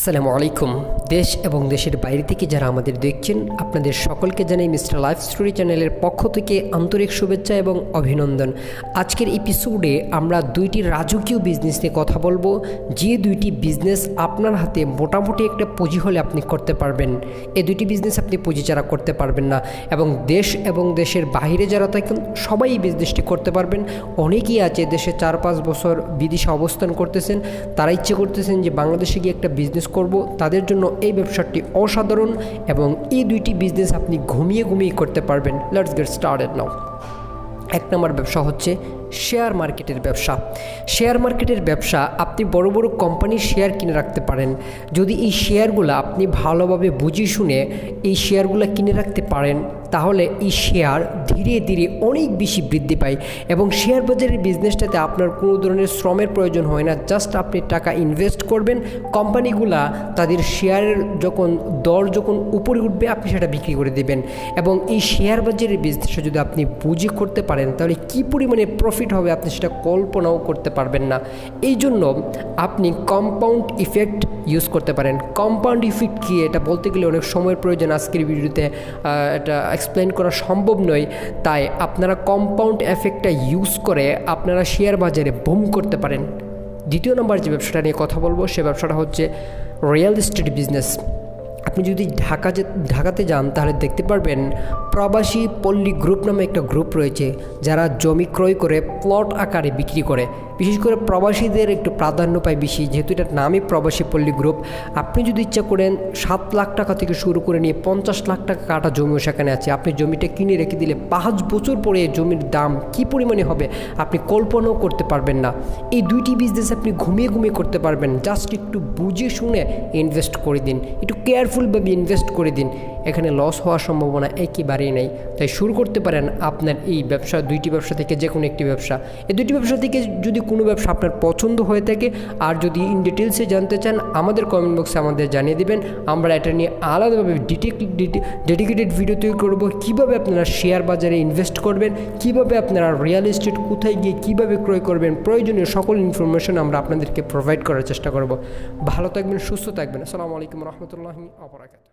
আসসালামু আলাইকুম দেশ এবং দেশের বাইরে থেকে যারা আমাদের দেখছেন, আপনাদের সকলকে জানাই মিস্টার লাইফ স্টোরি চ্যানেলের পক্ষ থেকে আন্তরিক শুভেচ্ছা এবং অভিনন্দন। আজকের এপিসোডে আমরা দুইটি রাজকীয় বিজনেস নিয়ে কথা বলব। যে দুইটি বিজনেস আপনার হাতে মোটামুটি একটা পুঁজি হলে আপনি করতে পারবেন। এই দুইটি বিজনেস আপনি পুঁজি ছাড়া করতে পারবেন না এবং দেশ এবং দেশের বাইরে যারা থাকেন, সবাই এই বিজনেসটি করতে পারবেন। অনেকেই আছে দেশে চার পাঁচ বছর বিদেশে অবস্থান করতেছেন। তারা ইচ্ছে করতেছেন যে বাংলাদেশে গিয়ে একটা বিজনেস করব। তাদের জন্য এই ব্যবসাটি অসাধারণ এবং এই দুইটি বিজনেস আপনি ঘুমিয়ে ঘুমিয়ে করতে পারবেন। লেটস গেট স্টার্টেড নাও এক নম্বর ব্যবসা হচ্ছে শেয়ার মার্কেটের ব্যবসা। শেয়ার মার্কেটের ব্যবসা, আপনি বড় বড় কোম্পানির শেয়ার কিনে রাখতে পারেন। যদি এই শেয়ারগুলো আপনি ভালোভাবে বুঝে শুনে এই শেয়ারগুলো কিনে রাখতে পারেন, তাহলে এই শেয়ার ধীরে ধীরে অনেক বেশি বৃদ্ধি পায় এবং শেয়ার বাজারের বিজনেসটাতে আপনার কোনো ধরনের শ্রমের প্রয়োজন হয় না। জাস্ট আপনি টাকা ইনভেস্ট করবেন কোম্পানিগুলা তাদের শেয়ারের যখন, দর যখন উপরে উঠবে, আপনি সেটা বিক্রি করে দেবেন। এবং এই শেয়ার বাজারের বিজনেসটা যদি আপনি বুঝে করতে পারেন, তাহলে কী পরিমাণে প্রফিট হবে, আপনি সেটা কল্পনাও করতে পারবেন না। এই জন্য আপনি কম্পাউন্ড ইফেক্ট ইউজ করতে পারেন। কম্পাউন্ড ইফেক্ট কী? এটা বলতে গেলে অনেক সময়ের প্রয়োজন। আজকের ভিডিওতে এটা এক্সপ্লেন করা সম্ভব নয়। তাই আপনারা কম্পাউন্ড এফেক্টটা ইউজ করে আপনারা শেয়ার বাজারে বুম করতে পারেন। দ্বিতীয় নম্বর যে ব্যবসাটা নিয়ে কথা বলব, সে ব্যবসাটা হচ্ছে রিয়েল এস্টেট বিজনেস আপনি যদি ঢাকা ঢাকাতে যান, তাহলে দেখতে পারবেন প্রবাসী পল্লী গ্রুপ নামে একটা গ্রুপ রয়েছে, যারা জমি ক্রয় করে প্লট আকারে বিক্রি করে। বিশেষ করে প্রবাসীদের একটু প্রাধান্য পায় বেশি, যেহেতু এটার নামই প্রবাসী পল্লী গ্রুপ। আপনি যদি ইচ্ছা করেন, সাত লাখ টাকা থেকে শুরু করে নিয়ে পঞ্চাশ লাখ টাকা কাটা জমিও সেখানে আছে। আপনি জমিটা কিনে রেখে দিলে পাঁচ বছর পরে জমির দাম কি পরিমাণে হবে, আপনি কল্পনাও করতে পারবেন না। এই দুইটি বিজনেস আপনি ঘুমিয়ে ঘুমিয়ে করতে পারবেন। জাস্ট একটু বুঝে শুনে ইনভেস্ট করে দিন। একটু কেয়ারফুলভাবে ইনভেস্ট করে দিন। এখানে লস হওয়ার সম্ভাবনা একেবারেই নেই। তাই শুরু করতে পারেন আপনার এই ব্যবসা, দুইটি ব্যবসা থেকে যে কোনো একটি ব্যবসা। এই দুইটি ব্যবসা থেকে যদি কোনো ব্যবসা আপনার পছন্দ হয়ে থাকে আর যদি ইন ডিটেলসে জানতে চান, আমাদের কমেন্ট বক্সে আমাদের জানিয়ে দেবেন। আমরা এটা নিয়ে আলাদাভাবে ডেডিকেটেড ভিডিও তৈরি করব। কীভাবে আপনারা শেয়ার বাজারে ইনভেস্ট করবেন? কীভাবে আপনারা রিয়েল এস্টেট কোথায় গিয়ে কীভাবে ক্রয় করবেন? প্রয়োজনীয় সকল ইনফরমেশন আমরা আপনাদেরকে প্রোভাইড করার চেষ্টা করব। ভালো থাকবেন, সুস্থ থাকবেন। আসসালামু আলাইকুম রহমতুল্লাহি আবরাকাত